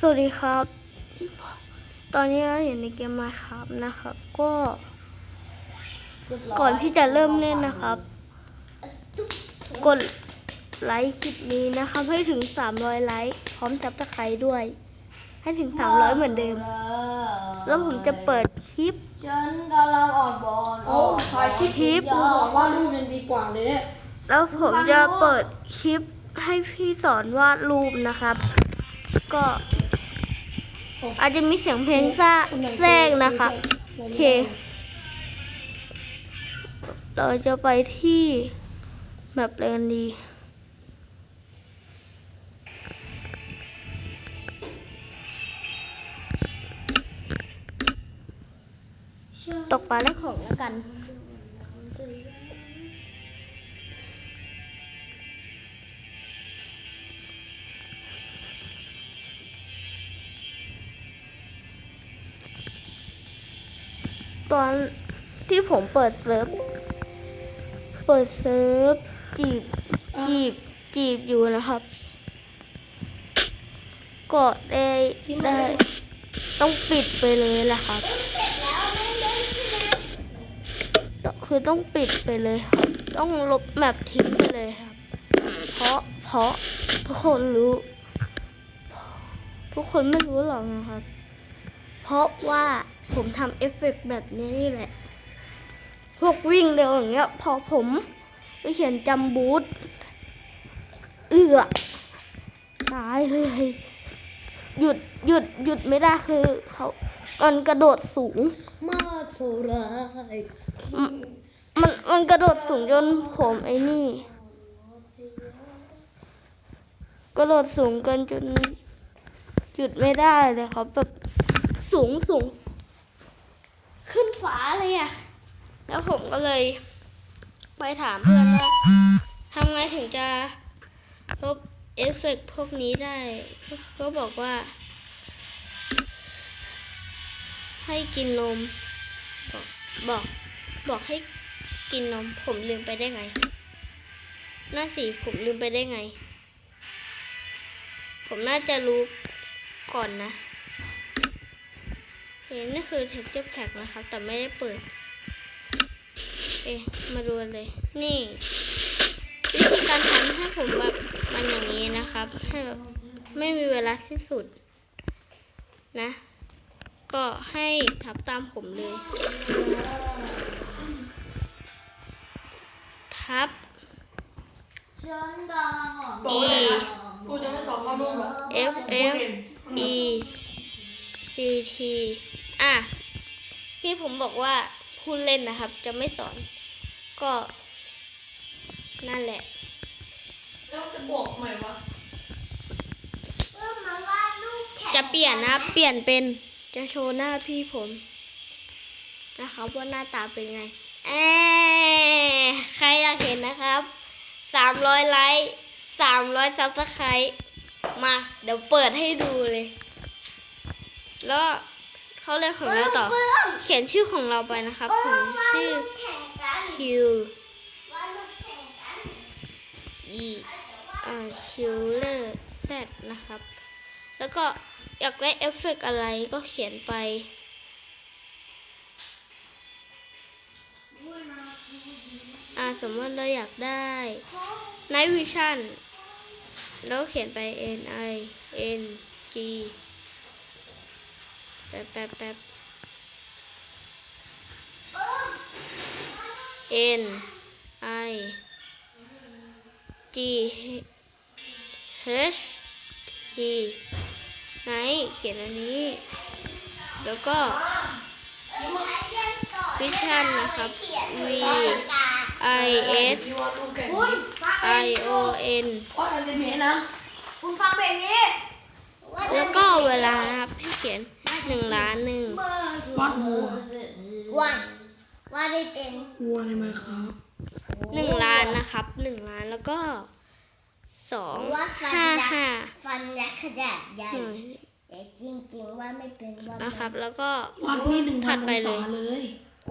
สวัสดีครับ ตอนนี้เราอยู่ในเกมมาครับนะครับ ก็ ก่อนที่จะเริ่มเล่นนะครับ กดไลค์คลิปนี้นะครับ ให้ถึง 300 ไลค์พร้อมจับตะไคร้ด้วย ให้ถึง 300 เหมือนเดิม แล้วผมจะเปิดคลิปฉันกำลังอ่อนบอลโอ้ถ่ายคลิปคลิปกูสอนวาดรูปยังดีกว่าเลยเนี่ยแล้วผมจะเปิดคลิปให้พี่สอนวาดรูปนะครับ ก็ อาจจะมีเสียงเพลงแทรกแทรกนะคะโอเค เราจะไปที่แบบเรนดีตกปลาและของแล้วกัน ตอนที่ผมเปิดเซิร์ฟ เปิดเซิร์ฟจีบจีบจีบอยู่นะครับ ก็ได้ได้ต้องปิดไปเลยแหละครับ คือต้องปิดไปเลยครับ ต้องลบแมปทิ้งไปเลยครับ เพราะเพราะทุกคนรู้ ทุกคนไม่รู้หรอกนะครับ เพราะว่า ผมทำเอฟเฟกต์แบบนี้นี่แหละ พวกวิ่งเร็วอย่างเงี้ย พอผมไปเขียนจำบูทเอือตายเลย หยุดหยุดหยุดไม่ได้คือเขามันกระโดดสูง มากสุรายมันมันกระโดดสูงจนผมไอ้นี่ กระโดดสูงเกินจนหยุดไม่ได้เลยครับแบบสูงสูง ขึ้นฟ้าเลยอะแล้วผมก็เลย ไปถามเพื่อนว่าทำไงถึงจะลบเอฟเฟกต์พวกนี้ได้ ก็บอกว่า ให้กินนม บอกบอกบอกให้กินนม ผมลืมไปได้ไงน่าสิผมลืมไปได้ไง ผมน่าจะรู้ก่อนนะ นนี่คือแทคเจ็บแท็กนะครับ แต่ไม่ได้เปิด เอ๊ะมาดูกันเลย นี่วิธีการทำให้ผมแบบมันอย่างนี้นะครับให้แบบไม่มีเวลาสิ้นสุด นะ ก็ให้ทับตามผมเลย บอกว่าพูดเล่นนะครับ จะไม่สอน ก็ นั่นแหละแล้วจะบอกใหม่วะเพิ่มมาวาดรูปแขนจะเปลี่ยนนะ เปลี่ยนเป็นจะโชว์หน้าพี่ผม นะครับว่าหน้าตาเป็นไงแอยใครอยากเห็นนะครับสามร้อยไลค์สามร้อยซับสไครต์มา เดี๋ยวเปิดให้ดูเลย แล้ว เขาเรียกของเราต่อเพิ่มเขียนชื่อของเราไปนะครับเพิ่ผมมวาดชื่อรูปแข่งกัน Q วาดรูปแข่งกัน E อ่า Killer Z นะครับ แล้วก็อยากได้เอฟเฟกต์อะไรก็เขียนไปอ่าสมมติเราอยากได้ Night Vision แล้วเขียนไป N I N G แป๊บแป๊บแป๊บ N I G H T ไหนเขียนอันนี้ แล้วก็วิชั่นนะครับ V I S ที่วาดรูปแข่งคุณ I O N วาดอนิเมะนะคุณฟังแบบนี้าดแล้วก็เวลานะครับให้เขียน หนึ่งล้านหนึ่งวาดวัววาดวาดไม่เป็นวัวในไมค์ครับหนึ่งล้านนะครับหนึ่งล้านแล้วก็สองว่าฟันห้ายักห้าษ์ฟันยักษ์ขนาดใหญ่หน่อยแต่จริงๆว่าไม่เป็นว่านะครับ แล้วก็วาดนี่หนึ่งพัถันดอไปงเลศายเลย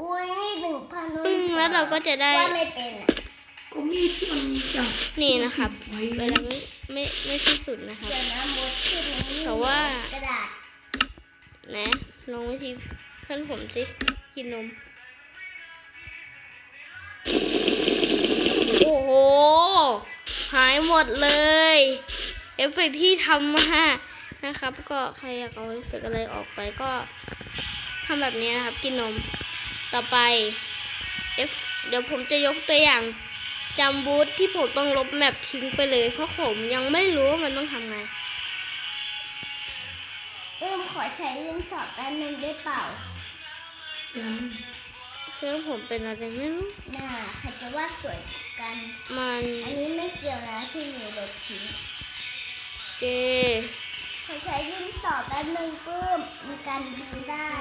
อุ้ยนี่หนึ่งพันปึ้งแล้วเราก็จะได้ว่าไม่เป็นอะก็มีดที่มันจับนี่นะครับไว้เวลาไม่ไม่ไม่สิ้นสุดนะครับเดี๋ยวนะมดขึ้นนี้แต่ว่า จะลงวิธีเพื่อนผมสิ กินนม โอ้โห หายหมดเลย เอฟเฟกต์ที่ทำมานะครับ ก็ใครอยากเอาเอฟเฟกอะไรออกไปก็ทำแบบนี้นะครับ กินนม ต่อไป F เดี๋ยวผมจะยกตัวอย่างจำบูธที่ผมต้องลบแมปทิ้งไปเลย เพราะผมยังไม่รู้ว่ามันต้องทำไง เพิ่มขอใช้เล่นสอบแป๊บนึงได้เปล่ายังเครื่องผมเป็นอะไรไม่รู้น่าใครจะว่าสวยกัน มันอันนี้ไม่เกี่ยวนะที่หนูลบทิ้งเจขอใช้ดินสอแป๊บนึงเพิ่มมีการบินได้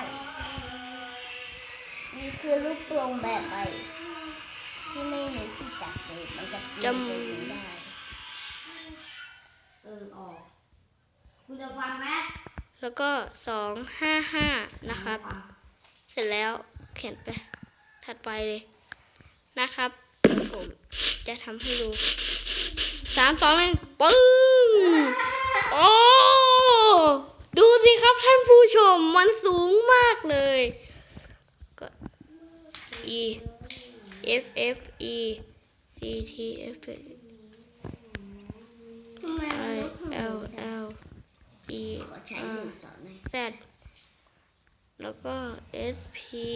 นี่คือลูกโปรงแบบใหม่ที่ไม่มีที่จับเลยมันจะบินไปบินได้ เออออก คุณจะฟังไหม แล้วก็สองห้าห้านะครับ เสร็จแล้วเขียนไป ถัดไปเลยนะครับ ผมจะทำให้ดูสามสองหนึ่งปึ้งโอ้ดูสิครับท่านผู้ชมมันสูงมากเลยก็ e f f e c t f ทำไมมัน i ลบหนู l l e ขอใช้ดินสอหน่อย z แล้วก็ s p e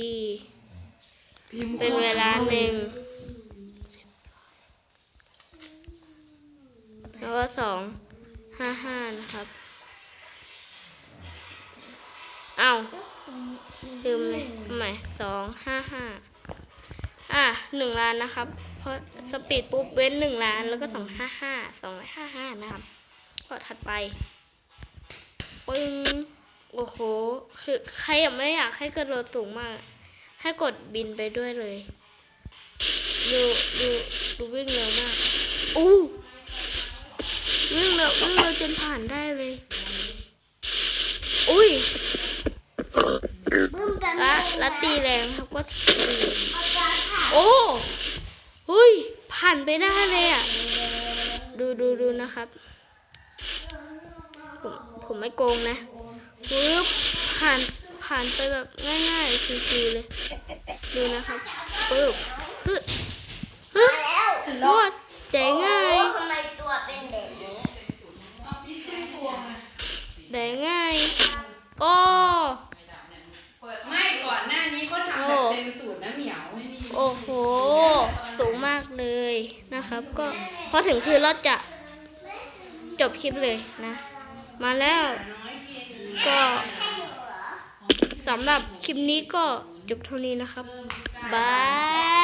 d พิมพ์เป็นเวลาหนึ่งแล้วก็สองห้าห้านะครับ เอาลืมเลยใหม่สองห้าห้าอะหนึ่งล้านนะครับ เพราะสปีดปุ๊บเว้นหนึ่งล้านแล้วก็สองห้าห้าสองห้าห้านะครับ ก็ถัดไป ปึ้ง โอ้โห คือใครยังไม่อยากให้กระโดดสูงมาก ให้กดบินไปด้วยเลย ดูดูดูวิ่งเร็วมาก อู้วิ่งเร็ววิ่งเร็วจนผ่านได้เลย อุ้ยบึ้มกันและและตีแรงครับก็ตีเอาจารย์ค่ะโอ้เฮ้ยผ่านไปได้เลยอะ ดูดูดูนะครับ ผมผมไม่โกงนะปึ๊บผ่านผ่านไปแบบง่ายๆชิวๆเลย ดูนะครับปึ๊บฮึฮึมาแล้วรอดแต่ง่ายโอ้ทำไมตัวเป็นแบบนี้แต่ง่ายโอ้เปิดไม่ก่อนหน้านี้เขาทำแบบเต็มสูตรนะเหมียวโอ้โห สูงมากเลยนะครับ ก็พอถึงพื้นเราจะ จบคลิปเลยนะ มาแล้วก็สำหรับคลิปนี้ก็จบเท่านี้นะครับ บาย